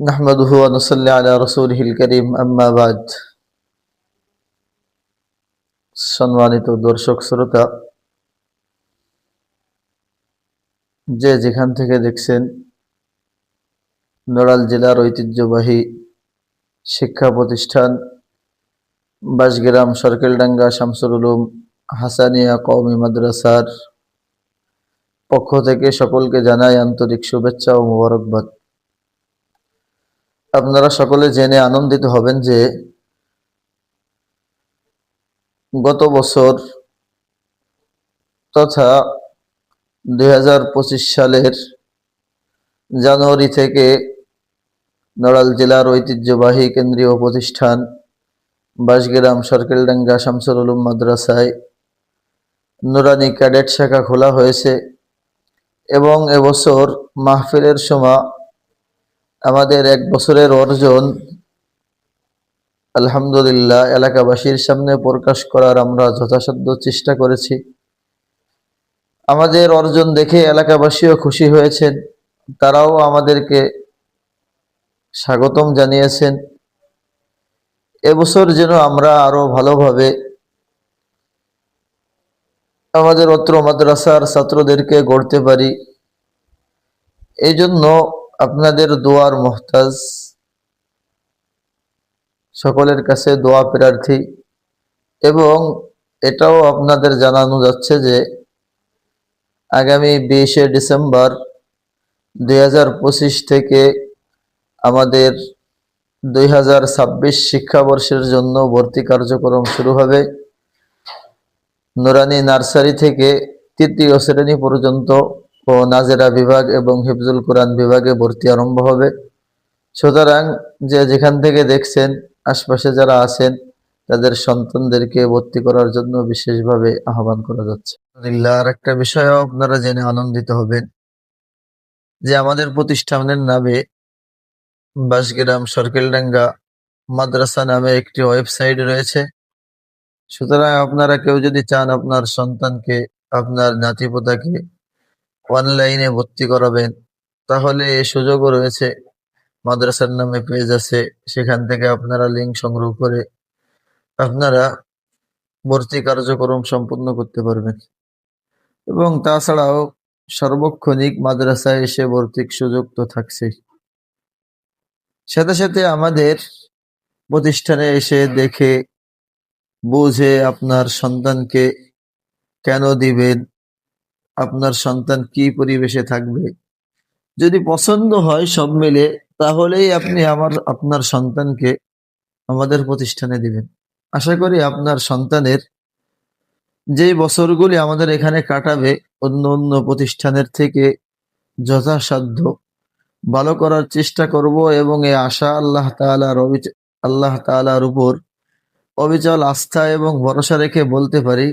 نحمده ونصلي على رسوله الكريم أما بعد সম্মানিত দর্শক শ্রোতা যে যেখান থেকে দেখছেন নড়াল জেলার ঐতিহ্যবাহী শিক্ষা প্রতিষ্ঠান বাসগ্রাম সরকেলডাঙ্গা শামসুল উলুম হাসানিয়া কওমি মাদ্রাসার পক্ষ থেকে সকলকে জানাই আন্তরিক শুভেচ্ছা ও মোবারকবাদ আপনারা সকলে জেনে আনন্দিত হবেন যে গত বছর তথা দু হাজার পঁচিশ সালের জানুয়ারি থেকে নড়াল জেলার ঐতিহ্যবাহী কেন্দ্রীয় প্রতিষ্ঠান বাসগ্রাম সরকেলডাঙ্গা শামসুল উলুম মাদ্রাসায় নুরানি ক্যাডেট শাখা খোলা হয়েছে এবং এবছর মাহফিলের সময় আমাদের এক বছরের অর্জন, আলহামদুলিল্লাহ, এলাকাবাসীর সামনে প্রকাশ করার আমরা যথাসাধ্য চেষ্টা করেছি। আমাদের অর্জন দেখে এলাকাবাসীও খুশি হয়েছেন, তারাও আমাদেরকে স্বাগতম জানিয়েছেন। এবছর যেন আমরা আরও ভালোভাবে আমাদের অত্র মাদ্রাসার ছাত্রদেরকে গড়তে পারি। এই জন্য আপনাদের দোয়ার মোহতাজ। সকলের কাছে দোয়া প্রার্থী। এবং এটাও আপনাদের জানানো যাচ্ছে যে, আগামী বিশে ডিসেম্বর দুই হাজার পঁচিশ থেকে আমাদের দুই হাজার ছাব্বিশ শিক্ষাবর্ষের জন্য ভর্তি কার্যক্রম শুরু হবে। নুরানি নার্সারি থেকে তৃতীয় শ্রেণি পর্যন্ত ও নাজেরা বিভাগ এবং হিফজুল কোরআন বিভাগে ভর্তি আরম্ভ হবে। সুতরাং যে যেখান থেকে দেখছেন, আশপাশে যারা আছেন, তাদের সন্তানদেরকে ভর্তি করার জন্য বিশেষভাবে আহ্বান করা যাচ্ছে। আর একটা বিষয়ও আপনারা জেনে আনন্দিত হবেন যে আমাদের প্রতিষ্ঠানের নামে বাসগ্রাম সরকেলডাঙ্গা মাদ্রাসা নামে একটি ওয়েবসাইট রয়েছে। সুতরাং আপনারা কেউ যদি চান আপনার সন্তানকে, আপনার নাতিপোতাকে অনলাইনে ভর্তি করাবেন। তাহলে এই সুযোগও রয়েছে। মাদ্রাসার নামে পেজ আছে। সেখান থেকে আপনারা লিঙ্ক সংগ্রহ করে আপনারা ভর্তি কার্যক্রম সম্পূর্ণ করতে পারবেন। এবং তাছাড়াও সার্বক্ষণিক মাদ্রাসায় এসে ভর্তির সুযোগ তো থাকছেই। সাথে সাথে আমাদের প্রতিষ্ঠানে এসে দেখে, বুঝে আপনার সন্তানকে কেন দিবেন? আপনার সন্তান কি পরিবেশে থাকবে? যদি পছন্দ হয় সব মিলে, তাহলেই আপনি আমার, আপনার সন্তানকে আমাদের প্রতিষ্ঠানে দিবেন। আশা করি আপনার সন্তানের যে বছরগুলি আমাদের এখানে কাটাবে, অন্য অন্য প্রতিষ্ঠানের থেকে যথাসাধ্য ভালো করার চেষ্টা করব এবং এই আশা আল্লাহ তালার আল্লাহ তালার উপর অবিচল আস্থা এবং ভরসা রেখে বলতে পারি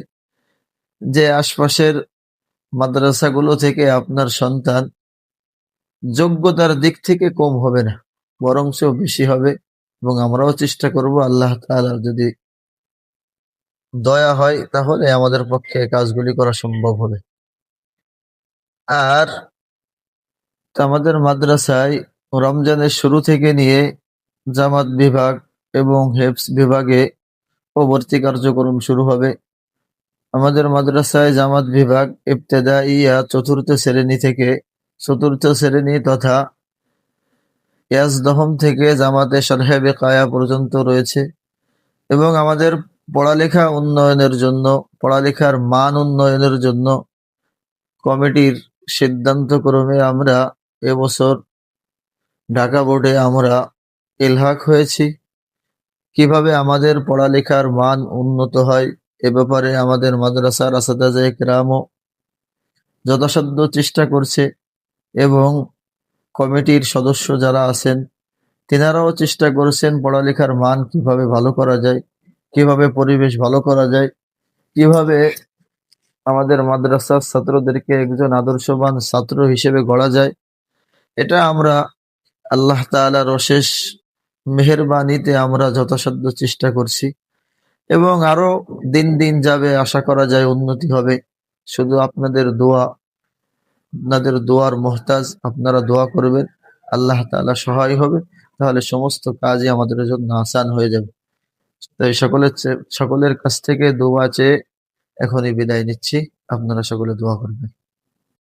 যে আশপাশের মাদ্রাসাগুলো থেকে আপনার সন্তান যোগ্যতার দিক থেকে কম হবে না বরঞ্চ বেশি হবে এবং আমরাও চেষ্টা করব আল্লাহ তালার যদি দয়া হয় তাহলে আমাদের পক্ষে কাজগুলি করা সম্ভব হবে। আর আমাদের মাদ্রাসায় রমজানের শুরু থেকে নিয়ে জামাত বিভাগ এবং হেফস বিভাগে ভর্তি কার্যক্রম শুরু হবে। আমাদের মাদ্রাসায় জামাত বিভাগ ইবতেদা ইয়া চতুর্থ শ্রেণি থেকে চতুর্থ শ্রেণি তথা ইয়াস দহম থেকে জামাতে সাহেবে কায়া পর্যন্ত রয়েছে এবং আমাদের পড়ালেখা উন্নয়নের জন্য, পড়ালেখার মান উন্নয়নের জন্য কমিটির সিদ্ধান্ত ক্রমে আমরা এবছর ঢাকা বোর্ডে আমরা এলহাক হয়েছি। কীভাবে আমাদের পড়ালেখার মান উন্নত হয় এ ব্যাপারে আমাদের মাদ্রাসার আসাদাজা একরামও যথাসাধ্য চেষ্টা করছে এবং কমিটির সদস্য যারা আছেন, তেনারাও চেষ্টা করেছেন পড়ালেখার মান কীভাবে ভালো করা যায়, কীভাবে পরিবেশ ভালো করা যায়, কীভাবে আমাদের মাদ্রাসার ছাত্রদেরকে একজন আদর্শবান ছাত্র হিসেবে গড়া যায়। এটা আমরা আল্লাহ তালার অশেষ মেহরবানিতে আমরা যথাসাধ্য চেষ্টা করছি। এবং আরও দিন দিন যাবে, আশা করা যায় উন্নতি হবে। শুধু আপনাদের দোয়া, আপনাদের দোয়ার মহতাজ, আপনারা দোয়া করবেন, আল্লাহ তালা সহায় হবে, তাহলে সমস্ত কাজই আমাদের জন্য আসান হয়ে যাবে। তাই সকলের সকলের কাছ থেকে দোয়া চেয়ে এখনই বিদায় নিচ্ছি। আপনারা সকলে দোয়া করবেন।